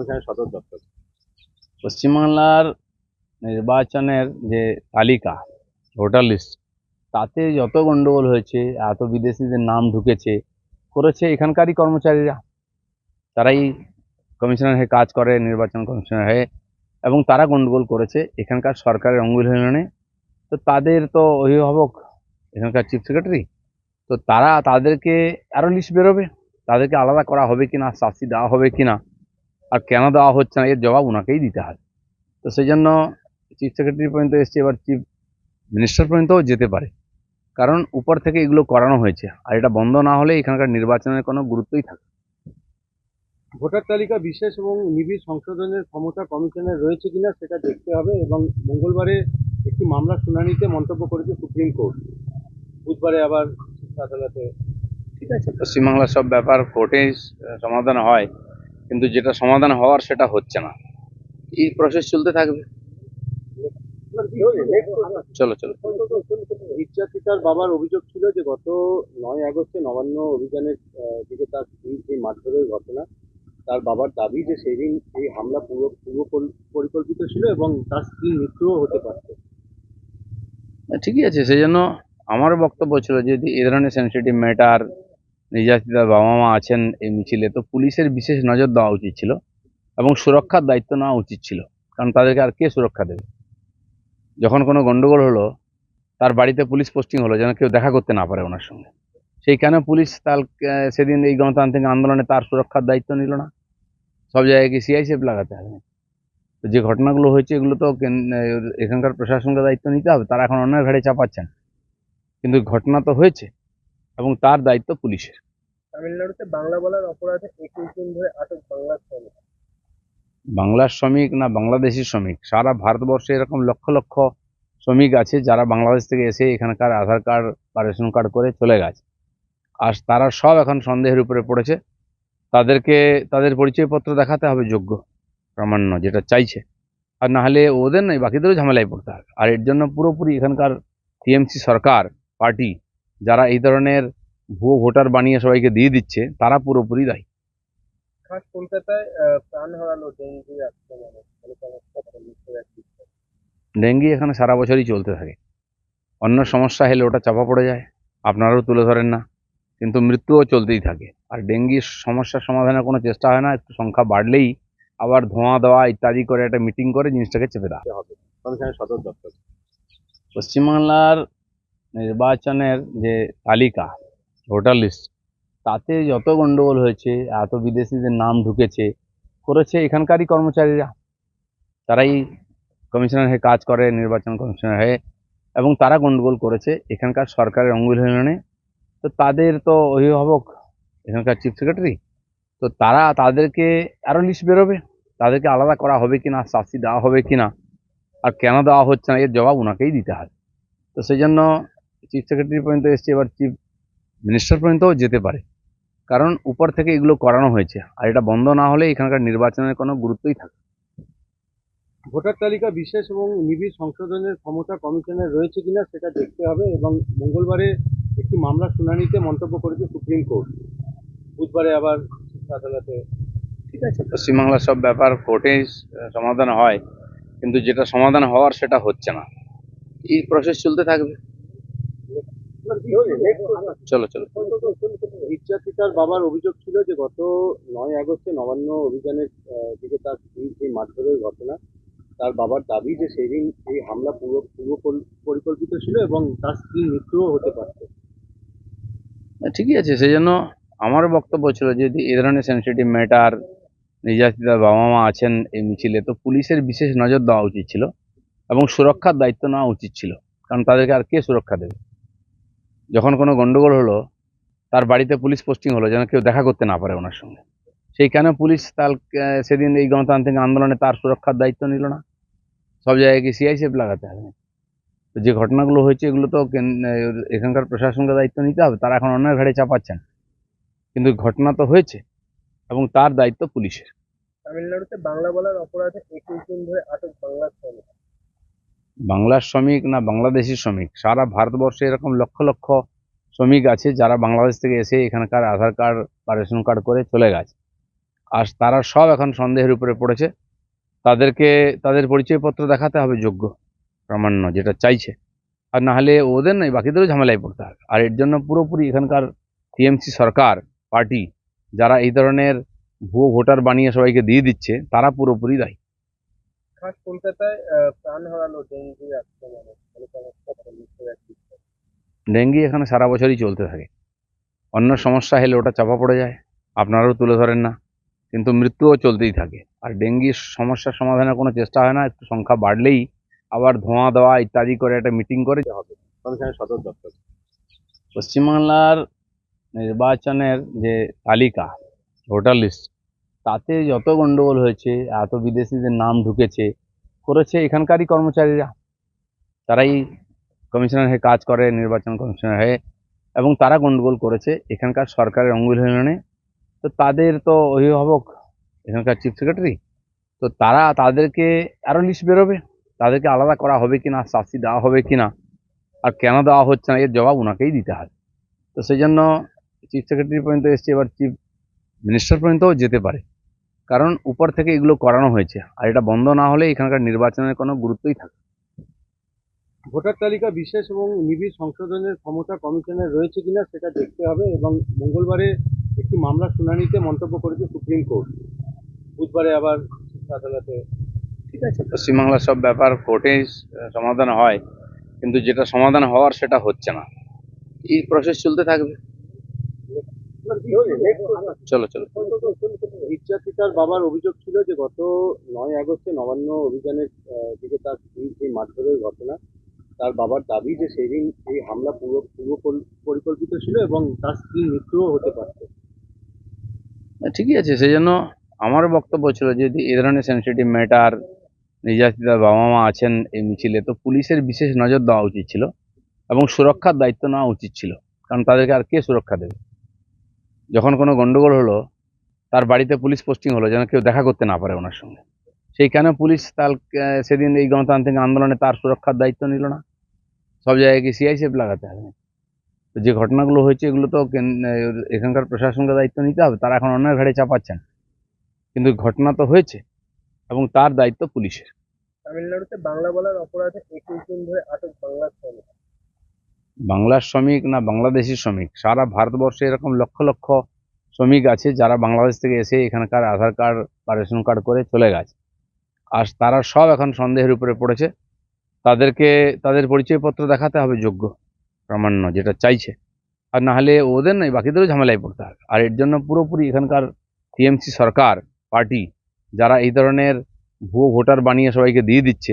কমিশনের সদর দপ্তর। পশ্চিমবাংলার নির্বাচনের যে তালিকা, ভোটার লিস্ট, তাতে যত গন্ডগোল হয়েছে, এত বিদেশিদের নাম ঢুকেছে, করেছে এখানকারই কর্মচারীরা। তারাই কমিশনার হয়ে কাজ করে, নির্বাচন কমিশনার হয়ে, এবং তারা গন্ডগোল করেছে এখানকার সরকারের অঙ্গুল হয়ে তো তাদের তো অভিভাবক, এখানকার চিফ সেক্রেটারি, তো তারা তাদেরকে আরও লিস্ট বেরোবে। তাদেরকে আলাদা করা হবে কিনা, শাস্তি দেওয়া হবে কিনা আর কেন দেওয়া হচ্ছে না এর জবাব ওনাকেই দিতে হয়। তো সেই জন্য চিফ সেক্রেটারি পর্যন্ত এসছে এবার চিফ মিনিস্টার পর্যন্তও যেতে পারে। কারণ উপর থেকে এগুলো করানো হয়েছে আর এটা বন্ধ না হলে এখানকার নির্বাচনের কোনো গুরুত্বই থাকে ভোটার তালিকা বিশেষ এবং নিবিড় সংশোধনের ক্ষমতা কমিশনের রয়েছে কিনা সেটা দেখতে হবে এবং মঙ্গলবারে একটি মামলা শুনানিতে মন্তব্য করেছে সুপ্রিম কোর্ট। বুধবারে আবার আদালতে। ঠিক আছে পশ্চিমবাংলার সব ব্যাপার কোর্টে সমাধান হয়। কিন্তু যেটা সমাধান হওয়ার সেটা হচ্ছে না। এই প্রসেস চলতে থাকবে। চলো চলো। নির্যাতিতার বাবার অভিযোগ ছিল যে গত নয় আগস্টে নবান্ন অভিযানের দিকে তার যে মারধরের ঘটনা তার বাবার দাবি যে সেদিন এই হামলা পূর্ব পূর্ব পরিকল্পিত ছিল এবং তার স্ত্রীর মৃত্যুও হতে পারত। ঠিকই আছে সেই জন্য আমার বক্তব্য ছিল যে যদি এ ধরনের সেন্সিটিভ ম্যাটার নির্যাতিতার বাবা মা আছেন এই মিছিলে, তো পুলিশের বিশেষ নজর দেওয়া উচিত ছিল এবং সুরক্ষার দায়িত্ব নেওয়া উচিত ছিল। কারণ তাদেরকে আর কে সুরক্ষা দেবে? যখন কোনো গন্ডগোল হলো, তার বাড়িতে পুলিশ পোস্টিং হলো, যেন কেউ দেখা করতে না পারে ওনার সঙ্গে। সেইখানে পুলিশ তার সেদিন এই গণতান্ত্রিক আন্দোলনে তার সুরক্ষার দায়িত্ব নিল না। সব জায়গায় কি সিআইসিএফ লাগাতে হবে। তো যে ঘটনাগুলো হয়েছে, এগুলো তো কেন- এখানকার প্রশাসনকে দায়িত্ব নিতে হবে। তারা এখন অন্যের ঘাড়ে চাপাচ্ছেন। কিন্তু ঘটনা তো হয়েছে। এবং তার দায়িত্ব পুলিশের। তামিলনাড়ুতে বাংলা বলার অপরাধে একুশ দিন ধরে আটক বাংলা শ্রমিক। বাংলার শ্রমিক না বাংলাদেশি শ্রমিক। সারা ভারতবর্ষে এরকম লক্ষ লক্ষ শ্রমিক আছে যারা বাংলাদেশ থেকে এসে এখানকার আধার কার্ড বা রেশন কার্ড করে চলে গেছে। আর তারা সব এখন সন্দেহের উপরে পড়েছে। তাদেরকে তাদের পরিচয়পত্র দেখাতে হবে যোগ্য প্রামাণ্য যেটা চাইছে। আর না হলে ওদের নয় বাকিদেরও ঝামেলায় পড়তে হবে। আর এর জন্য পুরোপুরি এখানকার টিএমসি সরকার পার্টি যারা এই ধরনের ভুয়ো ভোটার বানিয়ে সবাইকে দিয়ে দিচ্ছে তারা পুরোপুরি দায়ী। খাস কলকাতায় প্রাণ হারালো ডেঙ্গু আক্রমণে ডেঙ্গি এখানে সারা বছরই চলতে থাকে। অন্য সমস্যা হলে ওটা চাপা পড়ে যায়। আপনারাও তুলে ধরেন না। কিন্তু মৃত্যুও চলতেই থাকে। আর ডেঙ্গির সমস্যার সমাধানের কোনো চেষ্টা হয় না। একটু সংখ্যা বাড়লেই আবার ধোঁয়া দেওয়া ইত্যাদি করে একটা মিটিং করে জিনিসটাকে চেপে দেওয়া হবে। পশ্চিমবাংলার নির্বাচনের যে তালিকা, ভোটার লিস্ট, তাতে যত গন্ডগোল হয়েছে, এত বিদেশিদের নাম ঢুকেছে, করেছে এখানকারই কর্মচারীরা। তারাই কমিশনার হয়ে কাজ করে, নির্বাচন কমিশনের হয়ে, এবং তারা গন্ডগোল করেছে এখানকার সরকারের অঙ্গুল হয়ে তো তাদের তো অভিভাবক, এখানকার চিফ সেক্রেটারি, তো তারা তাদেরকে আরও লিস্ট বেরোবে। তাদেরকে আলাদা করা হবে কি না শাস্তি দেওয়া হবে কি না আর কেন দেওয়া হচ্ছে না, এর জবাব ওনাকেই দিতে হবে তো সেই জন্য চিফ সেক্রেটারি পর্যন্ত এসছে এবার চিফ মিনিস্টার পর্যন্তও যেতে পারে। কারণ উপর থেকে এগুলো করানো হয়েছে আর এটা বন্ধ না হলে এখানকার নির্বাচনের কোনো গুরুত্বই থাকে ভোটার তালিকা বিশেষ এবং নিবিড় সংশোধনের ক্ষমতা কমিশনের রয়েছে কিনা সেটা দেখতে হবে এবং মঙ্গলবারে একটি মামলা শুনানিতে মন্তব্য করেছে সুপ্রিম কোর্ট। বুধবারে আবার আদালতে ঠিক আছে। পশ্চিমবাংলার সব ব্যাপার কোর্টে সমাধান হয় কিন্তু যেটা সমাধান হওয়ার সেটা হচ্ছে না। এই প্রসেস চলতে থাকবে। চলো চলো। নির্যাতিতার বাবার অভিযোগ ছিল যে গত নয় আগস্টে নবান্ন অভিযানের দিকে তার যে মারধরের ঘটনা। তার বাবার দাবি যে সেদিন এই হামলা পূর্ব পূর্ব পরিকল্পিত ছিল এবং তার স্ত্রীর মৃত্যুও হতে পারত। ঠিকই আছে সেই জন্য আমার বক্তব্য ছিল যে যদি এ ধরনের সেন্সিটিভ ম্যাটার নির্যাতিতার বাবা মা আছেন এই মিছিলে তো পুলিশের বিশেষ নজর দেওয়া উচিত ছিল এবং সুরক্ষার দায়িত্ব নেওয়া উচিত ছিল। কারণ তাদেরকে আর কে সুরক্ষা দেবে? যখন কোনো গন্ডগোল হলো, তার বাড়িতে পুলিশ পোস্টিং হলো যেন কেউ দেখা করতে না পারে ওনার সঙ্গে। সেই কেন পুলিশ তার সেদিন এই গণতান্ত্রিক আন্দোলনে তার সুরক্ষার দায়িত্ব নিল না? সব জায়গায় কি সিআইসিএফ লাগাতে হবে। তো যে ঘটনাগুলো হয়েছে এগুলো তো এখানকার প্রশাসনকে দায়িত্ব নিতে হবে, তারা এখন অন্যের ঘাড়ে চাপাচ্ছেন কিন্তু ঘটনা তো হয়েছে এবং তার দায়িত্ব পুলিশের। তামিলনাড়ুতে বাংলা বলার অপরাধে একুশ দিন ধরে আটক বাংলা শ্রমিক বাংলার শ্রমিক না বাংলাদেশি শ্রমিক? সারা ভারতবর্ষে এরকম লক্ষ লক্ষ শ্রমিক আছে যারা বাংলাদেশ থেকে এসে এখানকার আধার কার্ড বা রেশন কার্ড করে চলে গেছে। আর তারা সব এখন সন্দেহের উপরে পড়েছে। তাদেরকে, তাদের পরিচয়পত্র দেখাতে হবে যোগ্য, প্রামাণ্য, যেটা চাইছে। আর না হলে ওদের নয়, বাকিদেরও ঝামেলায় পড়তে হবে। আর এর জন্য পুরোপুরি এখানকার টিএমসি সরকার, পার্টি, যারা এই ধরনের ভুয়ো ভোটার বানিয়ে সবাইকে দিয়ে দিচ্ছে, তারা পুরোপুরি দায়ী। খাস কলকাতায় প্রাণ হারালো ডেঙ্গু আক্রমণে মানে একটি ডেঙ্গি এখানে সারা বছরই চলতে থাকে। অন্য সমস্যা হলে ওটা চাপা পড়ে যায় আপনারাও তুলে ধরেন না কিন্তু মৃত্যুও চলতেই থাকে। আর ডেঙ্গির সমস্যার সমাধানের কোনো চেষ্টা হয় না একটু সংখ্যা বাড়লেই আবার ধোঁয়া দেওয়া ইত্যাদি করে একটা মিটিং করে হবে। সদর দপ্তর। পশ্চিমবাংলার নির্বাচনের যে তালিকা ভোটার লিস্ট তাতে যত গন্ডগোল হয়েছে, এত বিদেশিদের নাম ঢুকেছে, করেছে এখানকারই কর্মচারীরা। তারাই কমিশনার হয়ে কাজ করে, নির্বাচন কমিশনার হয়ে, এবং তারা গন্ডগোল করেছে এখানকার সরকারের অঙ্গুল হিলনে। তো তাদের তো অভিভাবক, এখানকার চিফ সেক্রেটারি, তো তারা তাদেরকে আরও লিস্ট বেরোবে। তাদেরকে আলাদা করা হবে কি না শাস্তি দেওয়া হবে কি না আর কেন দেওয়া হচ্ছে না, এর জবাব ওনাকেই দিতে হবে তো সেই জন্য চিফ সেক্রেটারি পর্যন্ত এসছে, এবার চিফ মিনিস্টার পর্যন্তও যেতে পারে। কারণ উপর থেকে এগুলো করানো হয়েছে। আর এটা বন্ধ না হলে এখানকার নির্বাচনের কোনো গুরুত্বই থাকে ভোটার তালিকা বিশেষ এবং নিবিড় সংশোধনের ক্ষমতা কমিশনের রয়েছে কিনা সেটা দেখতে হবে এবং মঙ্গলবারে একটি মামলা শুনানিতে মন্তব্য করেছে সুপ্রিম কোর্ট। বুধবারে আবার আদালতে ঠিক আছে। পশ্চিমবাংলার সব ব্যাপার কোর্টেই সমাধান হয় কিন্তু যেটা সমাধান হওয়ার সেটা হচ্ছে না। এই প্রসেস চলতে থাকবে। চলো চলো। নির্যাতিতার বাবার অভিযোগ ছিল যে গত নয় আগস্টে নবান্ন অভিযানের দিকে তার স্ত্রীর যে মারধরের ঘটনা, তার বাবার দাবি যে সেদিন এই হামলা পূর্ব পূর্ব পরি- পরিকল্পিত ছিল এবং তার স্ত্রীর মৃত্যুও হতে পারত। ঠিকই আছে, সেই জন্য আমার বক্তব্য ছিল যদি এ ধরনের সেন্সিটিভ ম্যাটার নির্যাতিতার বাবা মা আছেন এই মিছিলে, তো পুলিশের বিশেষ নজর দেওয়া উচিত ছিল এবং সুরক্ষার দায়িত্ব নেওয়া উচিত ছিল, কারণ তাদেরকে আর কে সুরক্ষা দেবে? যখন কোনো গন্ডগোল হলো তার বাড়িতে পুলিশ পোস্টিং হলো যেন কেউ দেখা করতে না পারে ওনার সঙ্গে। সেই কেন পুলিশ তার সেদিন এই গণতান্ত্রিক আন্দোলনে তার সুরক্ষার দায়িত্ব নিল না? সব জায়গায় কি সিআইসিএফ লাগাতে হবে। তো যে ঘটনাগুলো হয়েছে এগুলো তো এখানকার প্রশাসনকে দায়িত্ব নিতে হবে তারা এখন অন্যের ঘাড়ে চাপাচ্ছেন কিন্তু ঘটনা তো হয়েছে এবং তার দায়িত্ব পুলিশের। তামিলনাড়ুতে বাংলা বলার অপরাধে একুশ দিন ধরে আটক বাংলা শ্রমিক। বাংলার শ্রমিক না বাংলাদেশি শ্রমিক সারা ভারতবর্ষে এরকম লক্ষ লক্ষ শ্রমিক আছে যারা বাংলাদেশ থেকে এসে এখানকার আধার কার্ড বা রেশন কার্ড করে চলে গেছে। আর তারা সব এখন সন্দেহের উপরে পড়েছে। তাদেরকে, তাদের পরিচয়পত্র দেখাতে হবে যোগ্য, প্রামাণ্য, যেটা চাইছে। আর না হলে ওদের নয়, বাকিদেরও ঝামেলায় পড়তে হবে। আর এর জন্য পুরোপুরি এখানকার টিএমসি সরকার, পার্টি, যারা এই ধরনের ভুয়ো ভোটার বানিয়ে সবাইকে দিয়ে দিচ্ছে